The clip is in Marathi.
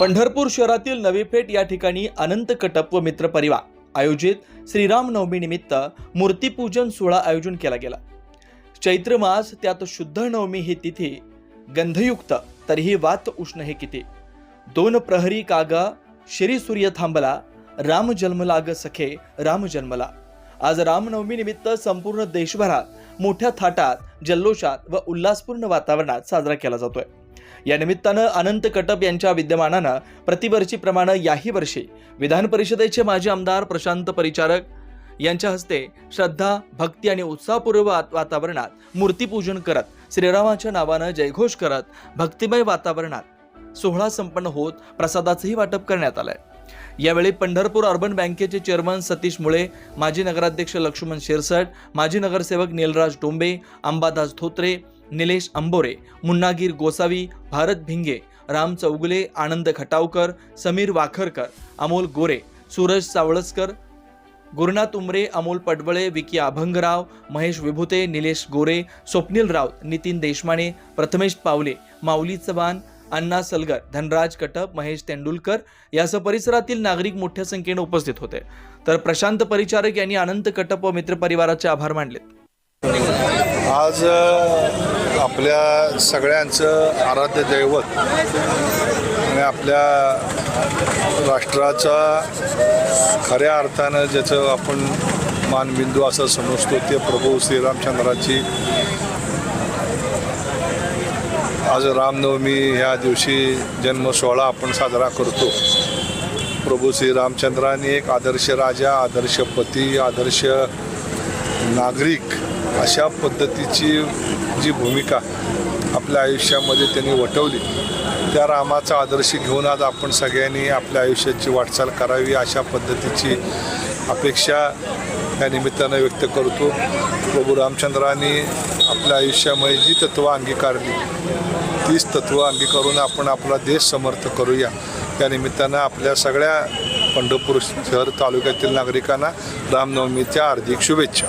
पंढरपूर शहरातील नवीपेठ या ठिकाणी अनंत कटप व मित्रपरिवार आयोजित श्रीराम नवमीनिमित्त मूर्तीपूजन सोहळा आयोजन केला गेला. चैत्र मास त्यात शुद्ध नवमी ही तिथी गंधयुक्त तरीही वात उष्ण हे किती. दोन प्रहरी कागा श्री सूर्य थांबला राम जन्मलाग सखे राम जन्मला. आज रामनवमी निमित्त संपूर्ण देशभरात मोठ्या थाटात जल्लोषात व उल्हासपूर्ण वातावरणात साजरा केला जातोय. या निमित्तानं अनंत कटप यांच्या विद्यमानानं प्रतिवर्षीप्रमाणे याही वर्षी विधान परिषदेचे माजी आमदार प्रशांत परिचारक यांच्या हस्ते श्रद्धा भक्ती आणि उत्साहपूर्व वातावरणात मूर्तीपूजन करत श्रीरामाच्या नावानं जयघोष करत भक्तिमय वातावरणात सोहळा संपन्न होत प्रसादाचंही वाटप करण्यात आलंय. यावेळी पंढरपूर अर्बन बँकेचे चेअरमन सतीश मुळे माजी नगराध्यक्ष लक्ष्मण शिरसट माजी नगरसेवक नीलराज डोंबे अंबादास धोत्रे निलेश अंबोरे मुन्नागीर गोसावी भारत भिंगे राम चौगुले आनंद खटावकर समीर वाखरकर अमोल गोरे सूरज सावळसकर गुरुनाथ उमरे अमोल पडवळे विकी अभंगराव महेश विभुते निलेश गोरे स्वप्नील राऊत नितीन देशमाने प्रथमेश पावले माऊली चव्हाण अण्णा सलगर धनराज कटप महेश तेंडुलकर यासह परिसरातील नागरिक मोठ्या संख्येने उपस्थित होते. तर प्रशांत परिचारक यांनी अनंत कटप व मित्रपरिवाराचे आभार मानले आज आपल्या सगळ्यांचं आराध्य दैवत आणि आपल्या राष्ट्राचा खऱ्या अर्थानं ज्याचं आपण मानबिंदू असं समजतो ते प्रभू श्रीरामचंद्राची. आज रामनवमी ह्या दिवशी जन्म सोहळा आपण साजरा करतो. प्रभू श्रीरामचंद्राने एक आदर्श राजा आदर्श पती आदर्श नागरिक अशा पद्धतीची जी भूमिका आपल्या आयुष्यामध्ये त्यांनी वटवली त्या रामाचा आदर्श घेऊन आज आपण सगळ्यांनी आपल्या आयुष्याची वाटचाल करावी अशा पद्धतीची अपेक्षा या निमित्तानं व्यक्त करतो. प्रभू रामचंद्रांनी आपल्या आयुष्यामध्ये जी तत्व अंगीकारली तीच तत्त्व अंगीकारून आपण आपला देश समर्थ करूया. या निमित्तानं आपल्या सगळ्या पंढरपूर शहर तालुक्यातील नागरिकांना रामनवमीच्या हार्दिक शुभेच्छा.